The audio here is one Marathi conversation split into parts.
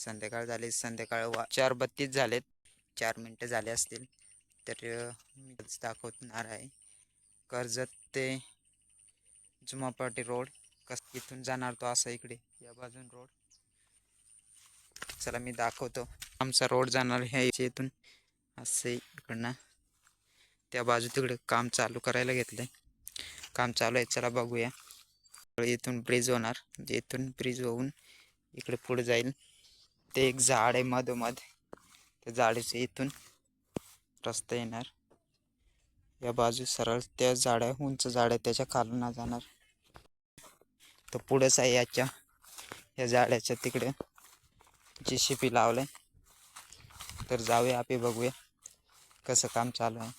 संध्याकाळ झाली संध्याकाळ वा चार बत्तीस झालेत. चार मिनटं झाले असतील तर मीच दाखवणार आहे. कर्जत ते जुमापाटी रोड. कस इथून जाणार तो असा इकडे या बाजून रोड. चला मी दाखवतो. आमचा रोड जाणार ह्या इथून असे इकडनं. त्या बाजू तिकडे काम चालू करायला घेतलंय. काम चालू आहे चला बघूया. इथून ब्रिज होणार. म्हणजे इथून ब्रिज होऊन इकडे पुढे जाईल. ते एक झाड आहे मधोमध. त्या झाडाच्या इथून रस्ता येणार. या बाजू सरळ त्या झाड्या उंच झाड आहे त्याच्या खालून जाणार. तर पुढेच आहे याच्या या झाडाच्या तिकडे जी शिपी लावलंय. तर जाऊया आपण बघूया कसं काम चालू आहे.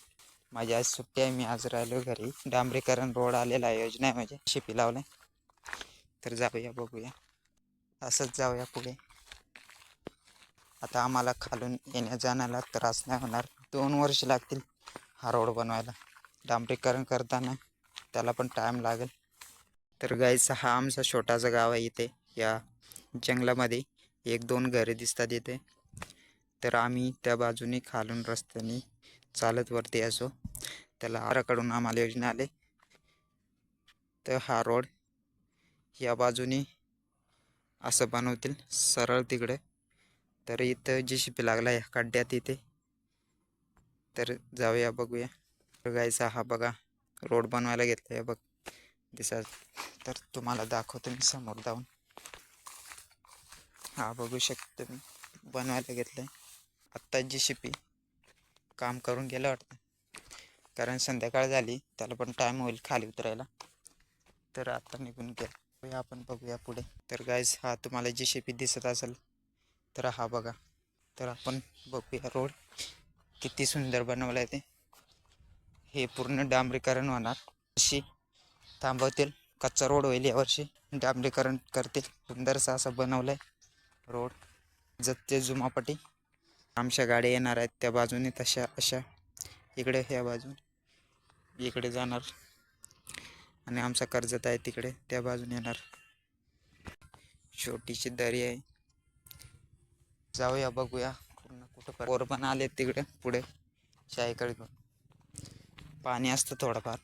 माझी आज सुट्टी आहे मी आज राहिलो घरी. डांबरीकरण रोड आलेला आहे योजना आहे म्हणजे शिपी लावलंय. तर जाऊया बघूया. असंच जाऊया पुढे. आता आम्हाला खालून येण्या जाण्याला त्रास नाही होणार. दोन वर्ष लागतील हा रोड बनवायला. डांबरीकरण करताना त्याला पण टाईम लागेल. तर गाईचा हा आमचा छोटासा गाव आहे इथे. या जंगलामध्ये एक दोन घरे दिसतात इथे. तर आम्ही त्या बाजूने खालून रस्त्याने चालत वरती असो. त्याला आराकडून आम्हाला योजना आले. तर हा रोड या बाजूने असं बनवतील सरळ तिकडे. तर इथं जी शिपी लागला या खड्ड्यात इथे. तर जाऊया बघूया. गायचा हा बघा रोड बनवायला घेतला आहे बघ. दिसा तर तुम्हाला दाखवतो मी समोर जाऊन. हा बघू शकतो मी. बनवायला घेतलं आहे आत्ता जी शिपी काम करून गेलं वाटतं. कारण संध्याकाळ झाली त्याला पण टाईम होईल खाली उतरायला. तर आता निघून गेला. आपण बघूया पुढे. तर गायज हा तुम्हाला जी शिपी दिसत असेल. तर हा बघा तर आपण बघूया रोड. किती सुंदर बनवला आहे ते. हे पूर्ण डांबरीकरण होणार. अशी थांबवतील. कच्चा रोड होईल यावर्षी डांबरीकरण करतील. सुंदरसा असं बनवलं आहे रोड. जत्ते जुमापटी. आमच्या गाड्या येणार आहेत त्या बाजूने तशा अशा. इकडे ह्या बाजून. इकडे जाणार. आणि आमचा कर्जत आहे तिकडे. त्या बाजूने येणार. छोटीशी दरी आहे. जाऊया बघूया. पूर्ण कुठं पोर पण आले तिकडे पुढे. शाहीकडे घेऊन. पाणी असतं थोडंफार.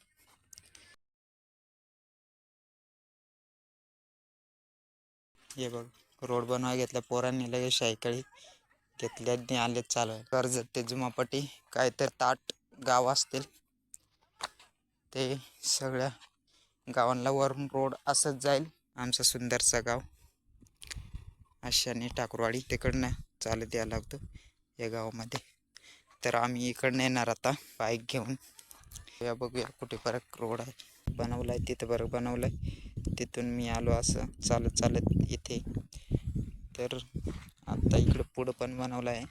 हे बघ रोड बनवाय घेतला पोरांनी लगेच शाईकळी घेतल्याने आले चालू आहे कर्ज ते जुमापटी काय तर ताट गाव असतील. ते सगळ्या गावांना वरून रोड असंच जाईल. आमचा सुंदरसा गाव. अशाने टाकरवाडी तिकडनं चालत यायला लागतो या गावामध्ये. तर आम्ही इकडनं येणार आता बाईक घेऊन. या बघूया कुठे फरक रोड आहे. बनवला आहे तिथं बरं बनवलं आहे तिथून मी आलो असं चालत चालत इथे. तर आत्ता इकडं पुढं पण बनवलं आहे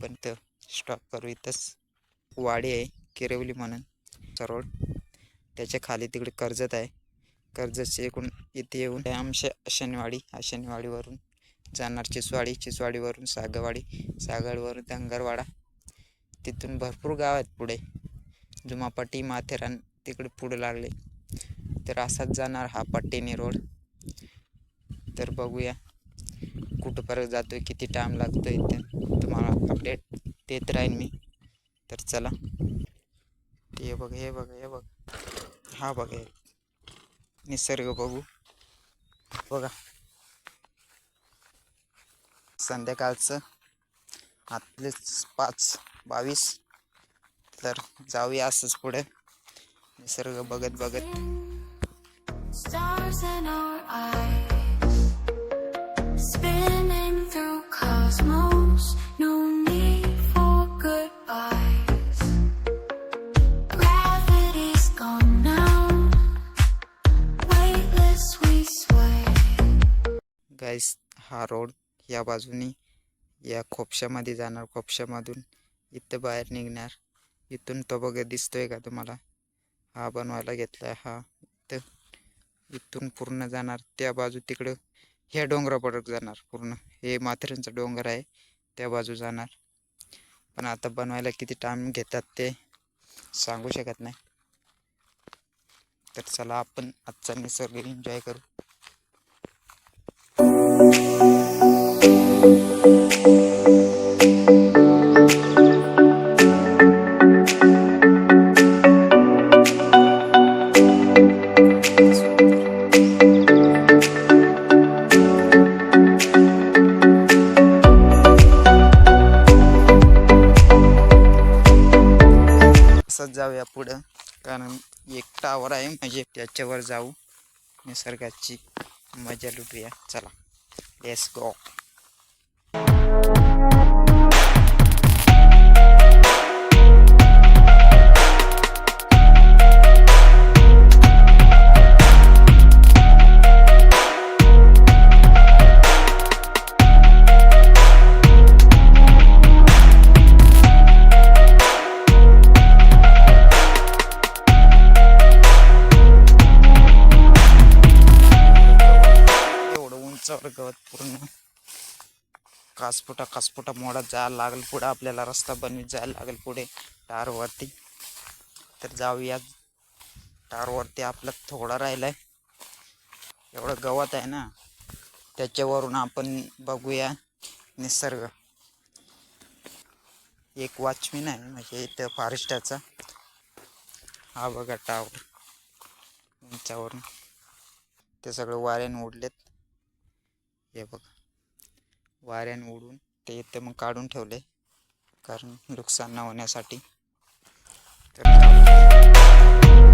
पण तर स्टॉप करू इथंच. वाडी आहे किरवली म्हणून. चा रोड त्याच्याखाली तिकडे कर्जत आहे. कर्जतचे एकूण इथे येऊन. आमच्या शनिवाडी शनिवाडीवरून जाणार चिसवाडी चिसवाडीवरून सागवाडी सागरवरून धंगरवाडा. तिथून भरपूर गाव आहेत पुढे. जुमापट्टी माथेरान तिकडे पुढे लागले. तर असाच जाणार हा पट्टीने रोड. तर बघूया कुठं परत आहे किती टाईम लागतो इथे तुम्हाला अपडेट देत राहीन मी. तर चला. हे बघ हे बघ हे बघ. हा बघ निसर्ग बघू. बघा. संध्याकाळचं आतलेच पाच बावीस तर जाऊया असंच पुढे निसर्ग बघत बघत हा रोड या बाजूनी या खोपशामध्ये जाणार खोपशामधून इथं बाहेर निघणार. इथून तो बघा दिसतोय का तुम्हाला? हा बनवायला घेतलाय हा इथं. इथून पूर्ण जाणार त्या बाजू तिकडं. ह्या डोंगरापडक जाणार पूर्ण. हे माथेरांचा डोंगर आहे त्या बाजू जाणार. पण आता बनवायला किती टाईम घेतात ते सांगू शकत नाही. तर चला आपण आजचा निसर्ग एन्जॉय करू. म्हणजे त्याच्यावर जाऊ. निसर्गाची मजा लुटूया. चला लेस गो पूर्ण कासपुटा कासपुटा मोडा जायला लागेल पुढं. आपल्याला रस्ता बनवीत जायला लागेल पुढे. टारवरती तर जाऊया. टारवरती आपला थोडा राहिलाय. एवढं गवत आहे ना. त्याच्यावरून आपण बघूया निसर्ग. एक वॉचमॅन आहे. म्हणजे इथं फॉरेस्टाचा हा बघा टावर उंचावरून. ते सगळं वाऱ्याने उडलेत. हे बघा. वाऱ्याने उडून ते इथे मग काढून ठेवले. कारण नुकसान न होण्यासाठी. तर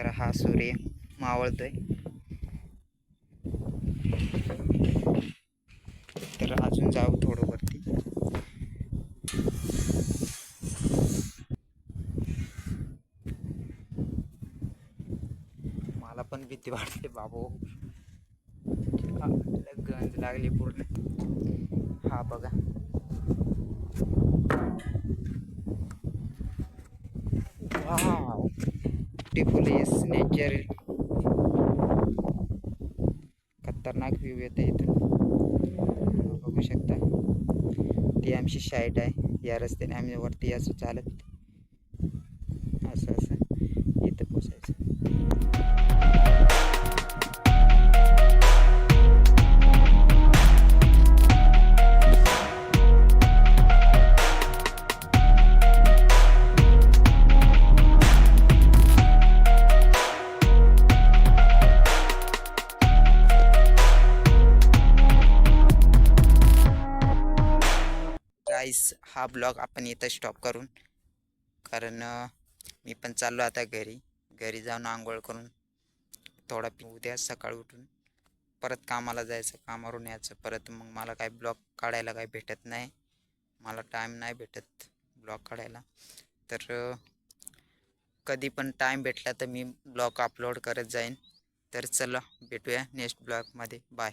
तर हा सूर्य मावळतोय. तर अजून जाऊ थोडं वरती. मला पण भीती वाटते बाबू. गंज लागली पूर्ण. हा बघा. ब्युटिफुल इज नेचर खतरनाक व्ह्यू येते इथून. बघू शकता. ती आमची शाईट आहे. या रस्त्याने आम्ही वरती असं चालत. असं असं. गाईस हा ब्लॉग आपण इथं स्टॉप करून. कारण मी पण चाललो आता घरी. घरी जाऊन आंघोळ करून थोडा उद्या सकाळी उठून परत कामाला जायचं कामावरून यायचं. परत मग मला काय ब्लॉग काढायला काही भेटत नाही. मला टाईम नाही भेटत ब्लॉग काढायला. तर कधी पण टाईम भेटला तर मी ब्लॉग अपलोड करत जाईन. तर चला भेटूया नेक्स्ट ब्लॉगमध्ये बाय